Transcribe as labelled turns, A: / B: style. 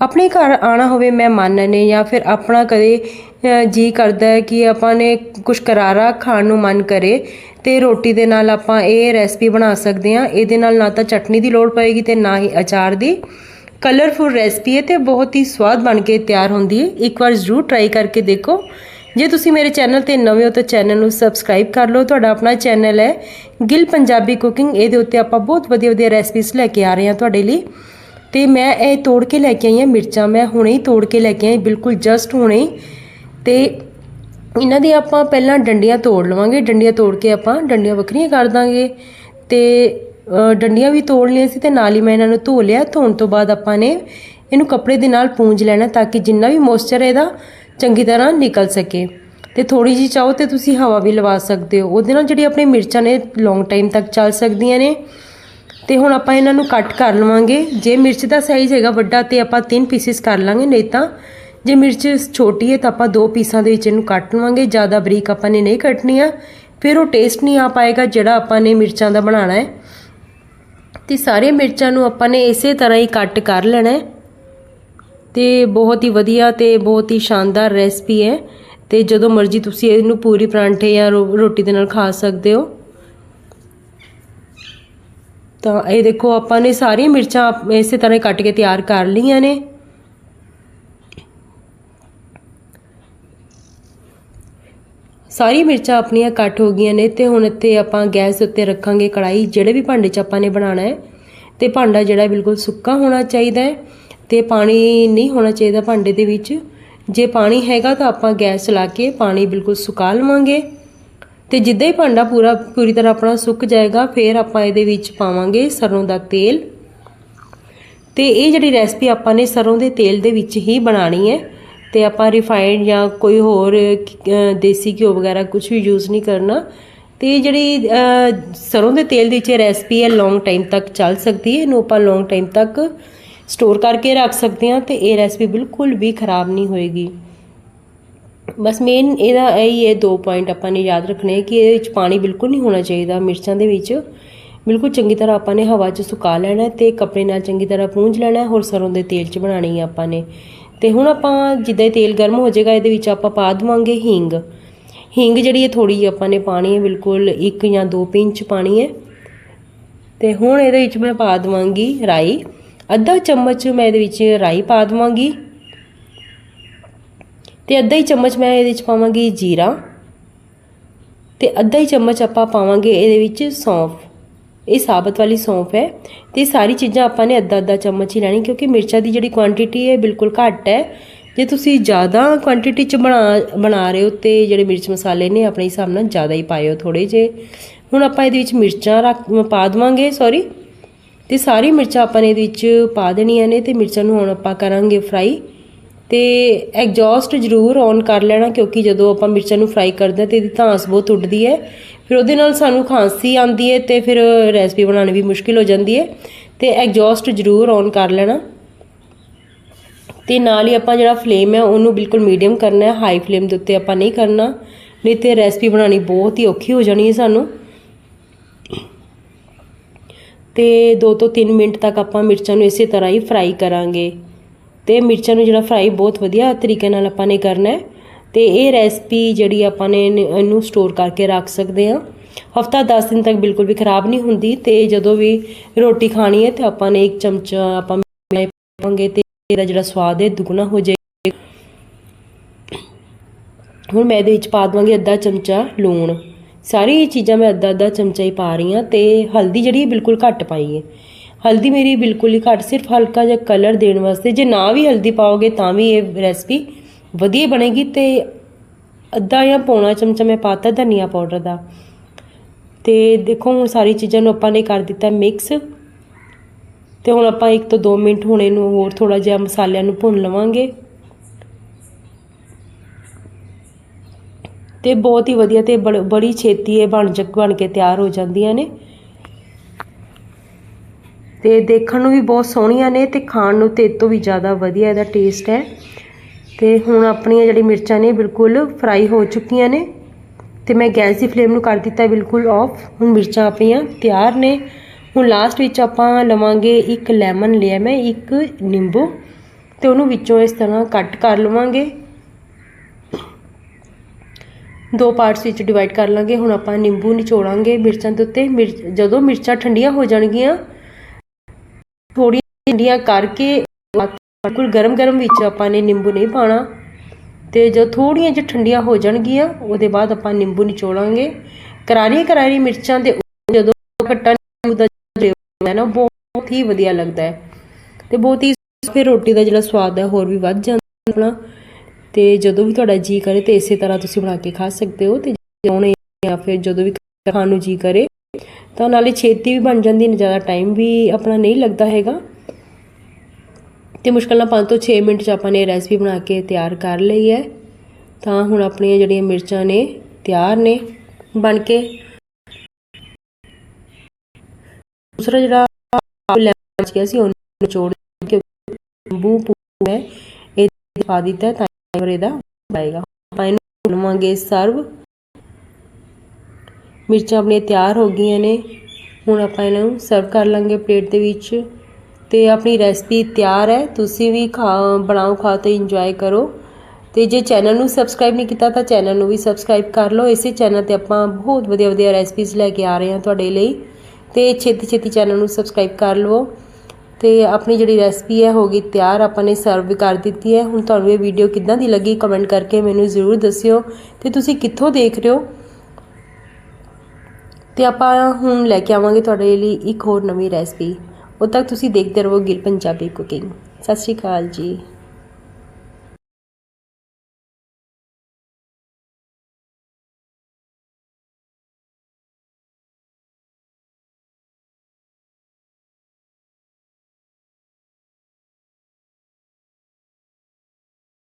A: ਆਪਣੇ ਘਰ ਆਣਾ ਹੋਵੇ ਮਹਿਮਾਨਾਂ ਨੇ ਜਾਂ ਫਿਰ ਆਪਣਾ ਕਦੇ ਜੀ ਕਰਦਾ ਹੈ ਕਿ ਆਪਾਂ ਨੇ ਕੁਝ ਕਰਾਰਾ ਖਾਣ ਨੂੰ ਮਨ ਕਰੇ ਤੇ ਰੋਟੀ ਦੇ ਨਾਲ ਆਪਾਂ ਇਹ ਰੈਸਪੀ ਬਣਾ ਸਕਦੇ ਹਾਂ। ਇਹਦੇ ਨਾਲ ਨਾ ਤਾਂ ਚਟਨੀ ਦੀ ਲੋੜ ਪਏਗੀ ਤੇ ਨਾ ਹੀ ਅਚਾਰ ਦੀ। ਕਲਰਫੁਲ ਰੈਸਪੀ ਹੈ ਤੇ ਬਹੁਤ ਹੀ ਸਵਾਦ ਬਣ ਕੇ ਤਿਆਰ ਹੁੰਦੀ ਹੈ। ਇੱਕ ਵਾਰ ਜ਼ਰੂਰ ਟਰਾਈ ਕਰਕੇ ਦੇਖੋ। ਜੇ ਤੁਸੀਂ ਮੇਰੇ ਚੈਨਲ ਤੇ ਨਵੇਂ ਹੋ ਤਾਂ ਚੈਨਲ ਨੂੰ ਸਬਸਕ੍ਰਾਈਬ ਕਰ ਲਓ। ਤੁਹਾਡਾ ਆਪਣਾ ਚੈਨਲ ਹੈ ਗਿਲ ਪੰਜਾਬੀ ਕੁਕਿੰਗ ਇਹਦੇ ਉੱਤੇ ਆਪਾਂ ਬਹੁਤ ਵਧੀਆ ਵਧੀਆ ਰੈਸਪੀਜ਼ ਲੈ ਕੇ ਆ ਰਹੇ ਹਾਂ ਤੁਹਾਡੇ ਲਈ। ਤੇ ਮੈਂ ਇਹ ਤੋੜ ਕੇ ਲੈ ਕੇ ਆਈ ਹਾਂ ਮਿਰਚਾਂ, ਮੈਂ ਹੁਣੇ ਹੀ ਤੋੜ ਕੇ ਲੈ ਕੇ ਆਈ, ਬਿਲਕੁਲ ਜਸਟ ਹੁਣੇ ਹੀ। ਤੇ ਇਹਨਾਂ ਦੀ ਆਪਾਂ ਪਹਿਲਾਂ ਡੰਡੀਆਂ ਤੋੜ ਲਵਾਂਗੇ, ਡੰਡੀਆਂ ਤੋੜ ਕੇ ਆਪਾਂ ਡੰਡੀਆਂ ਵੱਖਰੀਆਂ ਕਰ ਦਾਂਗੇ। ਤੇ ਡੰਡੀਆਂ ਵੀ ਤੋੜ ਲਈਆਂ ਸੀ ਤੇ ਨਾਲ ਹੀ ਮੈਂ ਇਹਨਾਂ ਨੂੰ ਧੋ ਲਿਆ, ਧੋਣ ਤੋਂ ਬਾਅਦ ਆਪਾਂ ਨੇ ਇਹਨੂੰ ਕੱਪੜੇ ਦੇ ਨਾਲ ਪੂੰਝ ਲੈਣਾ ਤਾਂ ਕਿ ਜਿੰਨਾ ਵੀ ਮੋਇਸਚਰ ਇਹਦਾ ਚੰਗੀ ਤਰ੍ਹਾਂ ਨਿਕਲ ਸਕੇ। ਤੇ ਥੋੜੀ ਜੀ ਚਾਹੋ ਤੇ ਤੁਸੀਂ ਹਵਾ ਵੀ ਲਵਾ ਸਕਦੇ ਹੋ। ਉਹਦੇ ਨਾਲ ਜਿਹੜੀ ਆਪਣੀ ਮਿਰਚਾਂ ਨੇ ਲੌਂਗ ਟਾਈਮ ਤੱਕ ਚੱਲ ਸਕਦੀਆਂ ਨੇ। ਤੇ ਹੁਣ ਆਪਾਂ ਇਹਨਾਂ ਨੂੰ ਕੱਟ ਕਰ ਲਵਾਂਗੇ। ਜੇ ਮਿਰਚ ਦਾ ਸਾਈਜ਼ ਹੈਗਾ ਵੱਡਾ ਤੇ ਆਪਾਂ ਤਿੰਨ ਪੀਸਿਸ ਕਰ ਲਾਂਗੇ, ਨਹੀਂ ਤਾਂ ਜੇ ਮਿਰਚ ਛੋਟੀ ਹੈ ਤਾਂ ਆਪਾਂ ਦੋ ਪੀਸਾਂ ਦੇ ਵਿੱਚ ਇਹਨੂੰ ਕੱਟ ਲਵਾਂਗੇ। ਜ਼ਿਆਦਾ ਬਰੀਕ ਆਪਾਂ ਨੇ ਨਹੀਂ ਕੱਟਣੀ ਆ। ਫਿਰ ਉਹ ਟੇਸਟ ਨਹੀਂ ਆ ਪਾਏਗਾ ਜਿਹੜਾ ਆਪਾਂ ਨੇ ਮਿਰਚਾਂ ਦਾ ਬਣਾਉਣਾ ਹੈ। ਤੇ ਸਾਰੇ ਮਿਰਚਾਂ ਨੂੰ ਆਪਾਂ ਨੇ ਇਸੇ ਤਰ੍ਹਾਂ ਹੀ ਕੱਟ ਕਰ ਲੈਣਾ ਹੈ। ਤੇ ਬਹੁਤ ਹੀ ਵਧੀਆ ਤੇ ਬਹੁਤ ਹੀ ਸ਼ਾਨਦਾਰ ਰੈਸਪੀ ਹੈ। ਤੇ ਜਦੋਂ ਮਰਜ਼ੀ ਤੁਸੀਂ ਇਹਨੂੰ ਪੂਰੀ ਪਰਾਂਠੇ ਜਾਂ ਰੋ- ਰੋਟੀ ਦੇ ਨਾਲ ਖਾ ਸਕਦੇ ਹੋ। ਤਾਂ ਇਹ ਦੇਖੋ, ਆਪਾਂ ਨੇ ਸਾਰੀਆਂ ਮਿਰਚਾਂ ਆਪ- ਇਸੇ ਤਰ੍ਹਾਂ ਕੱਟ ਕੇ ਤਿਆਰ ਕਰ ਲਈਆਂ ਨੇ। ਸਾਰੀ ਮਿਰਚਾਂ ਆਪਣੀਆਂ ਕੱਟ ਹੋ ਗਈਆਂ ਨੇ ਤੇ ਹੁਣ ਇੱਥੇ ਆਪਾਂ ਗੈਸ ਉੱਤੇ ਰੱਖਾਂਗੇ ਕੜਾਈ ਜਿਹੜੇ ਵੀ ਭਾਂਡੇ 'ਚ ਆਪਾਂ ਨੇ ਬਣਾਉਣਾ ਹੈ। ਤੇ ਭਾਂਡਾ ਜਿਹੜਾ ਬਿਲਕੁਲ ਸੁੱਕਾ ਹੋਣਾ ਚਾਹੀਦਾ ਹੈ ਤੇ ਪਾਣੀ ਨਹੀਂ ਹੋਣਾ ਚਾਹੀਦਾ ਭਾਂਡੇ ਦੇ ਵਿੱਚ। ਜੇ ਪਾਣੀ ਹੈਗਾ ਤਾਂ ਆਪਾਂ ਗੈਸ ਚਲਾ ਕੇ ਪਾਣੀ ਬਿਲਕੁਲ ਸੁਕਾ ਲਵਾਂਗੇ। ਤੇ ਜਿੱਦਾਂ ਹੀ ਭਾਂਡਾ ਪੂਰਾ ਪੂਰੀ ਤਰ੍ਹਾਂ ਆਪਣਾ ਸੁੱਕ ਜਾਏਗਾ ਫਿਰ ਆਪਾਂ ਇਹਦੇ ਵਿੱਚ ਪਾਵਾਂਗੇ ਸਰੋਂ ਦਾ ਤੇਲ। ਤੇ ਇਹ ਜਿਹੜੀ ਰੈਸਪੀ ਆਪਾਂ ਨੇ ਸਰੋਂ ਦੇ ਤੇਲ ਦੇ ਵਿੱਚ ਹੀ ਬਣਾਣੀ ਹੈ। ਤੇ ਆਪਾਂ ਰਿਫਾਈਨਡ ਜਾਂ ਕੋਈ ਹੋਰ ਦੇਸੀ ਘਿਓ ਵਗੈਰਾ ਕੁਝ ਵੀ ਯੂਜ਼ ਨਹੀਂ ਕਰਨਾ। ਤੇ ਜਿਹੜੀ ਅਹ, ਸਰੋਂ ਦੇ ਤੇਲ ਦੀ ਵਿੱਚ ਰੈਸਪੀ ਹੈ ਲੌਂਗ ਟਾਈਮ ਤੱਕ ਚੱਲ ਸਕਦੀ ਹੈ। ਇਹਨੂੰ ਆਪਾਂ ਲੌਂਗ ਟਾਈਮ ਤੱਕ ਸਟੋਰ ਕਰਕੇ ਰੱਖ ਸਕਦੇ ਹਾਂ ਤੇ ਇਹ ਰੈਸਪੀ ਬਿਲਕੁਲ ਵੀ ਖਰਾਬ ਨਹੀਂ ਹੋਏਗੀ। ਬਸ ਮੇਨ ਇਹਦਾ ਇਹੀ ਹੈ, ਦੋ ਪੁਆਇੰਟ ਆਪਾਂ ਨੇ ਯਾਦ ਰੱਖਣੇ ਕਿ ਇਹਦੇ ਵਿੱਚ ਪਾਣੀ ਬਿਲਕੁਲ ਨਹੀਂ ਹੋਣਾ ਚਾਹੀਦਾ ਮਿਰਚਾਂ ਦੇ ਵਿੱਚ। ਬਿਲਕੁਲ ਚੰਗੀ ਤਰ੍ਹਾਂ ਆਪਾਂ ਨੇ ਹਵਾ 'ਚ ਸੁਕਾ ਲੈਣਾ ਹੈ ਤੇ ਕੱਪੜੇ ਨਾਲ ਚੰਗੀ ਤਰ੍ਹਾਂ ਪੂੰਝ ਲੈਣਾ ਹੋਰ ਸਰੋਂ ਦੇ ਤੇਲ 'ਚ ਬਣਾਣੀ ਹੈ ਆਪਾਂ ਨੇ। ਤੇ ਹੁਣ ਆਪਾਂ ਜਿੱਦਾਂ ਹੀ ਤੇਲ ਗਰਮ ਹੋ ਜਾਏਗਾ, ਇਹਦੇ ਵਿੱਚ ਆਪਾਂ ਪਾ ਦੇਵਾਂਗੇ ਹਿੰਗ। ਹਿੰਗ ਜਿਹੜੀ ਹੈ ਥੋੜੀ ਜਿਹੀ ਆਪਾਂ ਨੇ ਪਾਣੀ ਹੈ, ਬਿਲਕੁਲ ਇੱਕ ਜਾਂ ਦੋ ਪਿੰਚ ਪਾਣੀ ਹੈ। ਤੇ ਹੁਣ ਇਹਦੇ ਵਿੱਚ ਮੈਂ ਪਾ ਦੇਵਾਂਗੀ ਰਾਈ। ਅੱਧਾ ਚਮਚ ਮੈਂ ਇਹਦੇ ਵਿੱਚ ਰਾਈ ਪਾ ਦੇਵਾਂਗੀ। ਤੇ ਅੱਧਾ ਹੀ ਚਮਚ ਮੈਂ ਇਹਦੇ ਵਿੱਚ ਪਾਵਾਂਗੀ ਜੀਰਾ ਤੇ ਅੱਧਾ ਹੀ ਚਮਚ ਆਪਾਂ ਪਾਵਾਂਗੇ ਇਹਦੇ ਵਿੱਚ ਸੌਂਫ। ਇਹ ਸਾਬਤ ਵਾਲੀ ਸੌਂਫ ਹੈ ਤੇ ਇਹ ਸਾਰੀ ਚੀਜ਼ਾਂ ਆਪਾਂ ਨੇ ਅੱਧਾ ਅੱਧਾ ਚਮਚ ਹੀ ਲੈਣੀ ਕਿਉਂਕਿ ਮਿਰਚਾਂ ਦੀ ਜਿਹੜੀ ਕੁਆਂਟੀਟੀ ਹੈ ਬਿਲਕੁਲ ਘੱਟ ਹੈ। ਜੇ ਤੁਸੀਂ ਜ਼ਿਆਦਾ ਕੁਆਂਟੀਟੀ ਚ ਬਣਾ ਬਣਾ ਰਹੇ ਹੋ ਤੇ ਜਿਹੜੇ ਮਿਰਚ ਮਸਾਲੇ ਨੇ ਆਪਣੇ ਹਿਸਾਬ ਨਾਲ ਜ਼ਿਆਦਾ ਹੀ ਪਾਇਓ ਥੋੜੇ ਜੇ ਹੁਣ ਆਪਾਂ ਇਹਦੇ ਵਿੱਚ ਮਿਰਚਾਂ ਰੱਖ, ਪਾ ਦੇਵਾਂਗੇ ਸੌਰੀ ਤੇ ਸਾਰੀ ਮਿਰਚਾਂ ਆਪਾਂ ਨੇ ਇਹਦੇ ਵਿੱਚ ਪਾ ਦੇਣੀਆਂ ਨੇ ਤੇ ਮਿਰਚਾਂ ਨੂੰ ਹੁਣ ਆਪਾਂ ਕਰਾਂਗੇ ਫਰਾਈ ਤੇ ਐਗਜ਼ੌਸਟ ਜ਼ਰੂਰ ਔਨ ਕਰ ਲੈਣਾ ਕਿਉਂਕਿ ਜਦੋਂ ਆਪਾਂ ਮਿਰਚਾਂ ਨੂੰ ਫਰਾਈ ਕਰਦੇ ਹਾਂ ਤੇ ਇਹਦੀ ਧਾਂਸ ਬਹੁਤ ਉੱਡਦੀ ਹੈ। ਫਿਰ ਉਹਦੇ ਨਾਲ ਸਾਨੂੰ ਖਾਂਸੀ ਆਉਂਦੀ ਹੈ ਤੇ ਫਿਰ ਰੈਸਪੀ ਬਣਾਉਣੀ ਵੀ ਮੁਸ਼ਕਿਲ ਹੋ ਜਾਂਦੀ ਹੈ ਤੇ ਐਗਜ਼ੌਸਟ ਜ਼ਰੂਰ ਔਨ ਕਰ ਲੈਣਾ। ਤੇ ਨਾਲ ਹੀ ਆਪਾਂ ਜਿਹੜਾ ਫਲੇਮ ਹੈ ਉਹਨੂੰ ਬਿਲਕੁਲ ਮੀਡੀਅਮ ਕਰਨਾ ਹੈ ਹਾਈ ਫਲੇਮ ਦੇ ਉੱਤੇ ਆਪਾਂ ਨਹੀਂ ਕਰਨਾ। ਨਹੀਂ ਤੇ ਰੈਸਪੀ ਬਣਾਉਣੀ ਬਹੁਤ ਹੀ ਔਖੀ ਹੋ ਜਾਣੀ ਹੈ ਸਾਨੂੰ। ਤੇ 2 ਤੋਂ 3 ਮਿੰਟ ਤੱਕ ਆਪਾਂ ਮਿਰਚਾਂ ਨੂੰ ਇਸੇ ਤਰ੍ਹਾਂ ਹੀ ਫਰਾਈ ਕਰਾਂਗੇ। ਤੇ ਮਿਰਚਾਂ ਨੂੰ ਜਿਹੜਾ ਫਰਾਈ ਬਹੁਤ ਵਧੀਆ ਤਰੀਕੇ ਨਾਲ ਆਪਾਂ ਨੇ ਕਰਨਾ ਹੈ। ਤੇ ਇਹ ਰੈਸਪੀ ਜਿਹੜੀ ਆਪਾਂ ਨੇ ਇਹਨੂੰ ਸਟੋਰ ਕਰਕੇ ਰੱਖ ਸਕਦੇ ਹਾਂ। ਹਫਤਾ 10 ਦਿਨ ਤੱਕ ਬਿਲਕੁਲ ਵੀ ਖਰਾਬ ਨਹੀਂ ਹੁੰਦੀ ਤੇ ਜਦੋਂ ਵੀ ਰੋਟੀ ਖਾਣੀ ਹੈ ਤੇ ਆਪਾਂ ਨੇ ਇੱਕ ਚਮਚਾ ਆਪਾਂ ਪਾਵਾਂਗੇ ਤੇ ਇਹਦਾ ਜਿਹੜਾ ਸਵਾਦ ਹੈ ਦੁੱਗਣਾ ਹੋ ਜਾਏਗਾ ਹੁਣ ਮੈਂ ਇਹਦੇ ਵਿੱਚ ਪਾ ਦਵਾਂਗੀ ਅੱਧਾ ਚਮਚਾ ਲੂਣ। ਸਾਰੀ ਚੀਜ਼ਾਂ ਮੈਂ ਅੱਧਾ ਅੱਧਾ ਚਮਚਾ ਹੀ ਪਾ ਰਹੀ ਹਾਂ ਤੇ ਹਲਦੀ ਜਿਹੜੀ ਬਿਲਕੁਲ ਘੱਟ ਪਾਈ ਹੈ। ਹਲਦੀ ਮੇਰੀ ਬਿਲਕੁਲ ਹੀ ਘੱਟ, ਸਿਰਫ ਹਲਕਾ ਜਿਹਾ ਕਲਰ ਦੇਣ ਵਾਸਤੇ। ਜੇ ਨਾ ਵੀ ਹਲਦੀ ਪਾਓਗੇ ਤਾਂ ਵੀ ਇਹ ਰੈਸਪੀ ਵਧੀਆ ਬਣੇਗੀ ਤੇ ਅੱਧਾ ਜਾਂ ਪੌਣਾ ਚਮਚਾ ਮੈਂ ਪਾਤਾ ਧਨੀਆ ਪਾਊਡਰ ਦਾ। ਤੇ ਦੇਖੋ, ਹੁਣ ਸਾਰੀ ਚੀਜ਼ਾਂ ਨੂੰ ਆਪਾਂ ਨੇ ਕਰ ਦਿੱਤਾ ਮਿਕਸ ਤੇ ਹੁਣ ਆਪਾਂ 1 ਤੋਂ 2 ਮਿੰਟ ਹੁਣ ਇਹਨੂੰ ਹੋਰ ਥੋੜਾ ਜਿਹਾ ਮਸਾਲਿਆਂ ਨੂੰ ਭੁੰਨ ਲਵਾਂਗੇ। ਤੇ ਬਹੁਤ ਹੀ ਵਧੀਆ ਤੇ ਬੜ- ਬੜੀ ਛੇਤੀ ਇਹ ਬਣ ਜਗ ਬਣ ਕੇ ਤਿਆਰ ਹੋ ਜਾਂਦੀਆਂ ਨੇ। ਤੇ ਦੇਖਣ ਨੂੰ ਵੀ ਬਹੁਤ ਸੋਹਣੀਆਂ ਨੇ ਤੇ ਖਾਣ ਨੂੰ ਤੇ ਇਹ ਤੋਂ ਵੀ ਜ਼ਿਆਦਾ ਵਧੀਆ ਇਹਦਾ ਟੇਸਟ ਹੈ। ਤੇ ਹੁਣ ਆਪਣੀਆਂ ਜਿਹੜੀ ਮਿਰਚਾਂ ਨੇ ਬਿਲਕੁਲ ਫਰਾਈ ਹੋ ਚੁੱਕੀਆਂ ਨੇ। ਤੇ ਮੈਂ ਗੈਸ ਦੀ ਫਲੇਮ ਨੂੰ ਕਰ ਦਿੱਤਾ ਬਿਲਕੁਲ ਆਫ ਹੁਣ ਮਿਰਚਾਂ ਆਪਣੀਆਂ ਤਿਆਰ ਨੇ। ਹੁਣ ਲਾਸਟ ਵਿੱਚ ਆਪਾਂ ਲਵਾਂਗੇ ਇੱਕ ਲੈਮਨ ਲਿਆ ਮੈਂ ਇੱਕ ਨਿੰਬੂ। ਤੇ ਉਹਨੂੰ ਵਿੱਚੋਂ ਇਸ ਤਰ੍ਹਾਂ ਕੱਟ ਕਰ ਲਵਾਂਗੇ। ਦੋ ਪਾਰਟਸ ਵਿੱਚ ਡਿਵਾਈਡ ਕਰ ਲਾਂਗੇ। ਹੁਣ ਆਪਾਂ ਨਿੰਬੂ ਨਿਚੋੜਾਂਗੇ ਮਿਰਚਾਂ ਦੇ ਉੱਤੇ। ਮਿਰਚ ਜਦੋਂ ਮਿਰਚਾਂ ਠੰਡੀਆਂ ਹੋ ਜਾਣਗੀਆਂ ਥੋੜ੍ਹੀਆਂ ਠੰਡੀਆਂ ਕਰਕੇ ਬਿਲਕੁਲ ਗਰਮ-ਗਰਮ ਵਿੱਚ ਆਪਾਂ ਨੇ ਨਿੰਬੂ ਨਹੀਂ ਪਾਣਾ ਤੇ ਜਦੋਂ ਥੋੜ੍ਹੀਆਂ ਜਿਹਾ ਠੰਡੀਆਂ ਹੋ ਜਾਣਗੀਆਂ, ਉਹਦੇ ਬਾਅਦ ਆਪਾਂ ਨਿੰਬੂ ਨਿਚੋੜਾਂਗੇ। ਕਰਾਰੀ ਕਰਾਰੀ ਮਿਰਚਾਂ ਦੇ ਜਦੋਂ ਖੱਟਾ ਨਿੰਬੂ ਦਾ ਫਲੇਵਰ ਹੈ ਨਾ, ਬਹੁਤ ਹੀ ਵਧੀਆ ਲੱਗਦਾ ਹੈ। ਤੇ ਬਹੁਤ ਹੀ ਫਿਰ ਰੋਟੀ ਦਾ ਜਿਹੜਾ ਸਵਾਦ ਹੈ, ਹੋਰ ਵੀ ਵੱਧ ਜਾਂਦਾ ਆਪਣਾ। ਤੇ ਜਦੋਂ ਵੀ ਤੁਹਾਡਾ ਜੀ ਕਰੇ ਤੇ ਇਸੇ ਤਰ੍ਹਾਂ ਤੁਸੀਂ ਬਣਾ ਕੇ ਖਾ ਸਕਦੇ ਹੋ ਤੇ ਜਿਉਣੇ ਜਾਂ ਫਿਰ ਜਦੋਂ ਵੀ ਖਾਣ ਨੂੰ ਜੀ ਕਰੇ ਤਾਂ ਨਾਲੇ ਛੇਤੀ ਵੀ ਬਣ ਜਾਂਦੀ, ਨੇ ਜ਼ਿਆਦਾ ਟਾਈਮ ਵੀ ਆਪਣਾ ਨਹੀਂ ਲੱਗਦਾ ਹੈਗਾ। ਤੇ ਮੁਸ਼ਕਲ ਨਾਲ 5 ਤੋਂ 6 ਮਿੰਟ ਚ ਆਪਾਂ ਨੇ ਰੈਸਪੀ ਬਣਾ ਕੇ ਤਿਆਰ ਕਰ ਲਈ ਹੈ। ਤਾਂ ਹੁਣ ਆਪਣੀਆਂ ਜਿਹੜੀਆਂ ਮਿਰਚਾਂ ਨੇ, ਤਿਆਰ ਨੇ, ਬਣ ਕੇ। ਦੂਸਰਾ ਜਿਹੜਾ ਲੈਮਨ ਗਿਆ ਸੀ, ਉਹਨੂੰ ਨਿਚੋੜ ਕੇ ਨਿੰਬੂ ਪੂ ਹੈ ਇਹ ਪਾ ਦਿੱਤਾ ਤਾਂ ਫਿਰ ਇਹਦਾ ਪਾਏਗਾ ਆਪਾਂ ਇਹਨੂੰ ਲਵਾਂਗੇ ਸਰਵ। ਮਿਰਚਾਂ ਆਪਣੀਆਂ ਤਿਆਰ ਹੋ ਗਈਆਂ ਨੇ। ਹੁਣ ਆਪਾਂ ਇਹਨਾਂ ਨੂੰ ਸਰਵ ਕਰ ਲਾਂਗੇ ਪਲੇਟ ਦੇ ਵਿੱਚ। ਤੇ ਆਪਣੀ ਰੈਸਪੀ ਤਿਆਰ ਹੈ। ਤੁਸੀਂ ਵੀ ਖਾ, ਬਣਾਓ, ਖਾਓ ਤੇ ਇੰਜੋਏ ਕਰੋ। ਤੇ ਜੇ ਚੈਨਲ ਨੂੰ ਸਬਸਕ੍ਰਾਈਬ ਨਹੀਂ ਕੀਤਾ ਤਾਂ ਚੈਨਲ ਨੂੰ ਵੀ ਸਬਸਕ੍ਰਾਈਬ ਕਰ ਲਓ। ਇਸੇ ਚੈਨਲ ਤੇ ਆਪਾਂ ਬਹੁਤ ਵਧੀਆ ਵਧੀਆ ਰੈਸਪੀਜ਼ ਲੈ ਕੇ ਆ ਰਹੇ ਹਾਂ ਤੁਹਾਡੇ ਲਈ। ਤੇ ਛੇਤੀ ਛੇਤੀ ਚੈਨਲ ਨੂੰ ਸਬਸਕ੍ਰਾਈਬ ਕਰ ਲਵੋ। ਤੇ ਆਪਣੀ ਜਿਹੜੀ ਰੈਸਪੀ ਹੈ, ਹੋ ਗਈ ਤਿਆਰ। ਆਪਾਂ ਨੇ ਸਰਵ ਕਰ ਦਿੱਤੀ ਹੈ। ਹੁਣ ਤੁਹਾਨੂੰ ਇਹ ਵੀਡੀਓ ਕਿੱਦਾਂ ਦੀ ਲੱਗੀ ਕਮੈਂਟ ਕਰਕੇ ਮੈਨੂੰ ਜ਼ਰੂਰ ਦੱਸਿਓ। ਤੇ ਤੁਸੀਂ ਕਿੱਥੋਂ ਦੇਖ ਰਹੇ ਹੋ? ਤੇ ਆਪਾਂ ਹੁਣ ਲੈ ਕੇ ਆਵਾਂਗੇ ਤੁਹਾਡੇ ਲਈ ਇੱਕ ਹੋਰ ਨਵੀਂ ਰੈਸਪੀ ਉਦੋਂ ਤੱਕ ਤੁਸੀਂ ਦੇਖਦੇ ਰਹੋ ਗਿਲ ਪੰਜਾਬੀ ਕੁਕਿੰਗ ਸਤਿ ਸ਼੍ਰੀ ਅਕਾਲ ਜੀ।